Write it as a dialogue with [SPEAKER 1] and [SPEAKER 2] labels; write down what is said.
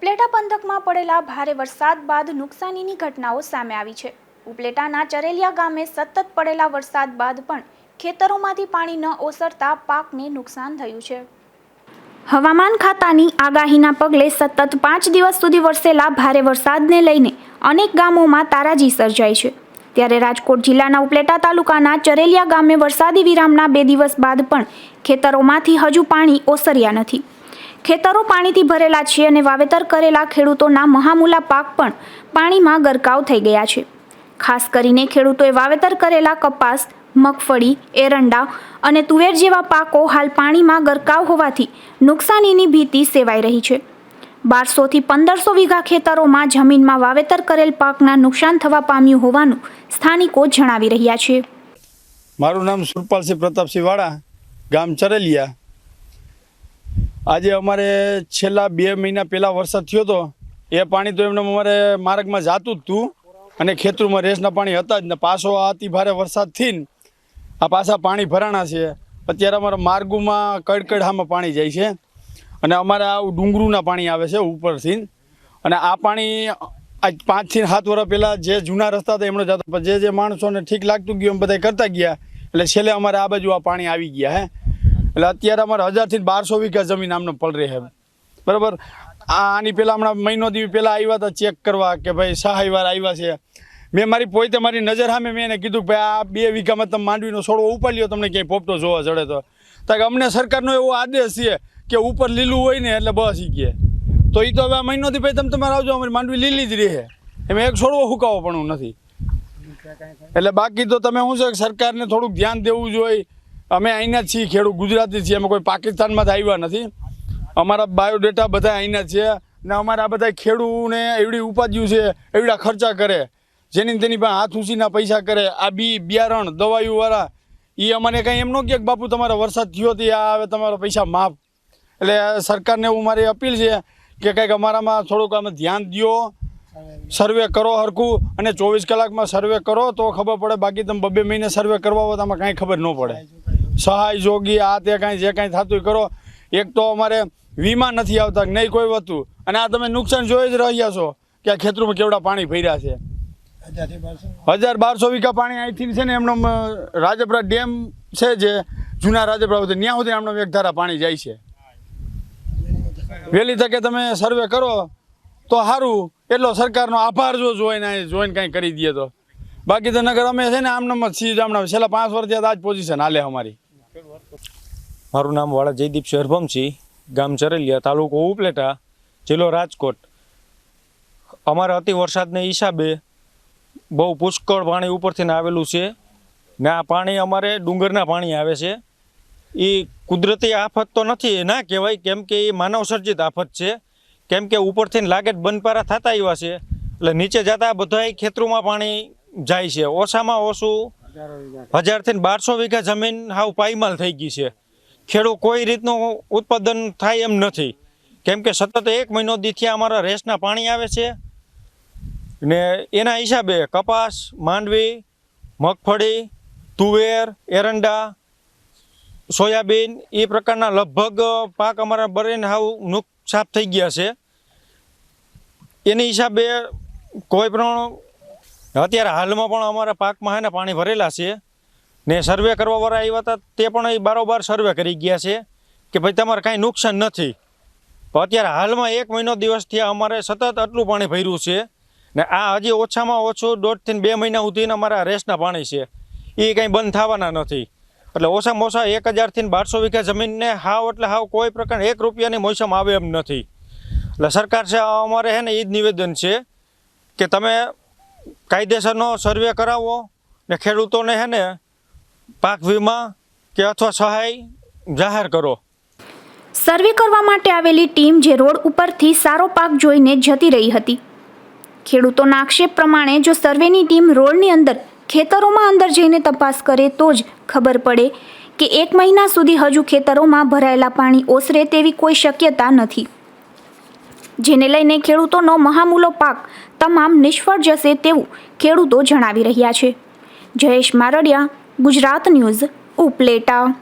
[SPEAKER 1] ઉપલેટા પંથકમાં પડેલા ભારે વરસાદ બાદ નુકસાનીની ઘટનાઓ સામે આવી છે. ઉપલેટાના ચરેલિયા ગામે સતત પડેલા વરસાદ બાદ પણ ખેતરોમાંથી પાણી ન ઓસરતા પાકને નુકસાન થયું છે. હવામાન ખાતાની આગાહીના પગલે સતત પાંચ દિવસ સુધી વરસેલા ભારે વરસાદને લઈને અનેક ગામોમાં તારાજી સર્જાઈ છે. ત્યારે રાજકોટ જિલ્લાના ઉપલેટા તાલુકાના ચરેલિયા ગામે વરસાદી વિરામના બે દિવસ બાદ પણ ખેતરોમાંથી હજુ પાણી ઓસર્યા નથી. ખેતરો પાણીથી ભરેલા છે અને વાવેતર કરેલા ખેડૂતોના મહામૂલા પાક પણ પાણીમાં ગરકાવ થઈ ગયા છે. ખાસ કરીને ખેડૂતોએ વાવેતર કરેલા કપાસ, મગફળી, એરંડા અને તુવેર જેવા પાકો હાલ પાણીમાં ગરકાવ હોવાથી નુકસાનીની ભીતિ સેવાઈ રહી છે. બારસોથી પંદરસો વીઘા ખેતરોમાં જમીનમાં વાવેતર કરેલ પાકના નુકસાન થવા પામ્યું હોવાનું સ્થાનિકો જણાવી રહ્યા છે.
[SPEAKER 2] મારું નામ સુરપાલસિંહ પ્રતાપસિંહ વાળા, ગામ ચરેલિયા. આજે અમારે છેલ્લા બે મહિના પહેલાં વરસાદ થયો હતો. એ પાણી તો એમને અમારે માર્ગમાં જાતું જ હતું. અને ખેતરોમાં રેસના પાણી હતા જ ને. પાછો અતિ ભારે વરસાદ થઈને આ પાછા પાણી ભરાણા છે. અત્યારે અમારા માર્ગોમાં કડકડામાં પાણી જાય છે. અને અમારે આ ડુંગરુના પાણી આવે છે ઉપરથી. અને આ પાણી આજ પાંચથી સાત વર્ષ પહેલાં જે જૂના રસ્તા હતા એમણે જતા. જે જે માણસોને ઠીક લાગતું ગયું એમ બધા કરતા ગયા. એટલે છેલ્લે અમારે આ બાજુ આ પાણી આવી ગયા હે. એટલે અત્યારે અમારે હજારથી બારસો વીઘા જમીન આમને પલરી છે. બરાબર? આની પહેલાં હમણાં મહિનો દી પહેલાં આવ્યા હતા ચેક કરવા કે ભાઈ સહાયવાર આવ્યા છે. મેં મારી પોતે મારી નજર સામે મેં એને કીધું ભાઈ આ બે વીઘામાં તમે માંડવીનો છોડવો ઉપાડ્યો તમને ક્યાંય પોપટો જોવા જડે તો. કે અમને સરકારનો એવો આદેશ છે કે ઉપર લીલું હોય ને એટલે બસ ઈ ગયા તો એ તો હવે આ મહિનોથી ભાઈ તમે તમારે આવજો, અમારી માંડવી લીલી જ રહે. એમાં એક છોડવો હુકાવો પણ નથી. એટલે બાકી તો તમે શું છે સરકારને થોડુંક ધ્યાન દેવું જોઈએ. અમે અહીંના છીએ, ખેડૂત ગુજરાતી છીએ, અમે કોઈ પાકિસ્તાનમાંથી આવ્યા નથી. અમારા બાયોડેટા બધા અહીંના છે ને અમારા બધા ખેડૂને એવડી ઉપાધિઓ છે, એવડા ખર્ચા કરે. જેની તેની પાસે હાથ ઊંચીના પૈસા કરે. આ બી બિયારણ દવાઈઓવાળા એ અમને કાંઈ એમ ન કહે કે બાપુ તમારો વરસાદ થયો તો આ હવે તમારા પૈસા માફ. એટલે સરકારને એવું મારી અપીલ છે કે કંઈક અમારામાં થોડુંક અમે ધ્યાન દ્યો, સર્વે કરો હરખું અને ચોવીસ કલાકમાં સર્વે કરો તો ખબર પડે, બાકી તમે બબે મહિને સર્વે કરવા હોય તો આમાં કાંઈ ખબર ન પડે. સહાય જોગી, આ તે કાંઈ, જે કાંઈ થતું કરો. એક તો અમારે વીમા નથી આવતા નહીં કોઈ વસ્તુ. અને આ તમે નુકસાન જોઈ જ રહ્યા છો કે આ ખેતરોમાં કેવડા પાણી ભર્યા છે. હજાર બારસો વીઘા પાણી અહીંથી છે ને એમનો રાજપરા ડેમ છે જે જૂના રાજપરા ત્યાં સુધી એમનો એક ધારા પાણી જાય છે. વહેલી તકે તમે સર્વે કરો, તો સારું એટલો સરકારનો આભાર જો જોઈને જોઈને કાંઈ કરી દઈએ તો. બાકી તો નગર અમે છે ને જ છીએ, જ આમનામ છેલ્લા પાંચ વર્ષથી આ જ પોઝિશન હાલે અમારી.
[SPEAKER 3] મારું નામ વાળા જયદીપ શરભમસિંહ ગામ ચરેલિયા, તાલુકો ઉપલેટા, જિલ્લો રાજકોટ. અમારા અતિ વરસાદને હિસાબે બહુ પુષ્કળ પાણી ઉપરથી આવેલું છે ને આ પાણી અમારે ડુંગરના પાણી આવે છે. એ કુદરતી આફત તો નથી ના કહેવાય, કેમ કે એ માનવસર્જિત આફત છે. કેમ કે ઉપરથી લાગે બંધપારા થતા આવ્યા છે. એટલે નીચે જતા બધાય ખેતરોમાં પાણી જાય છે. ઓછામાં ઓછું હજારથી બારસો વીઘા જમીન હાવ પાયમાલ થઈ ગઈ છે. ખેડૂત કોઈ રીતનું ઉત્પાદન થાય એમ નથી. કેમ કે સતત એક મહિનો દીથી અમારા રેસના પાણી આવે છે. ને એના હિસાબે કપાસ, માંડવી, મગફળી, તુવેર, એરંડા, સોયાબીન એ પ્રકારના લગભગ પાક અમારા બરેને હાવ નુકસાફ થઈ ગયા છે. એની હિસાબે કોઈ પણ અત્યારે હાલમાં પણ અમારા પાકમાં હે ને પાણી ભરેલા છે. ને સર્વે કરવાવાળા આવ્યા હતા, તે પણ એ બારોબાર સર્વે કરી ગયા છે કે ભાઈ તમારે કાંઈ નુકસાન નથી. અત્યારે હાલમાં એક મહિનો દિવસથી અમારે સતત આટલું પાણી ભર્યું છે ને આ હજી ઓછામાં ઓછું દોઢથી બે મહિના સુધીના અમારા રેસના પાણી છે. એ કંઈ બંધ થવાના નથી. એટલે ઓછામાં ઓછા એક હજારથી બારસો વીઘા જમીનને હાવ એટલે હાવ કોઈ પ્રકાર એક રૂપિયાની મોસમ આવે એમ નથી. એટલે સરકાર છે, અમારે છે ને એ જ નિવેદન છે કે તમે કાયદેસરનો સર્વે કરાવો ને ખેડૂતોને છે ને પાક વીમા કે અથવા સહાય જાહેર કરો.
[SPEAKER 1] સર્વે કરવા માટે આવેલી ટીમ જે રોડ ઉપરથી સારો પાક જોઈને જતી રહી હતી. ખેડૂતોના આક્ષેપ પ્રમાણે જો સર્વેની ટીમ રોડની અંદર, ખેતરોમાં અંદર જઈને તપાસ કરે તો જ ખબર પડે કે એક મહિના સુધી હજુ ખેતરોમાં ભરાયેલા પાણી ઓસરે તેવી કોઈ શક્યતા નથી. જેને લઈને ખેડૂતોનો મહામૂલો પાક તમામ નિષ્ફળ જશે તેવું ખેડૂતો જણાવી રહ્યા છે. જયેશ મારડિયા, ગુજરાત ન્યૂઝ, ઉપલેટા.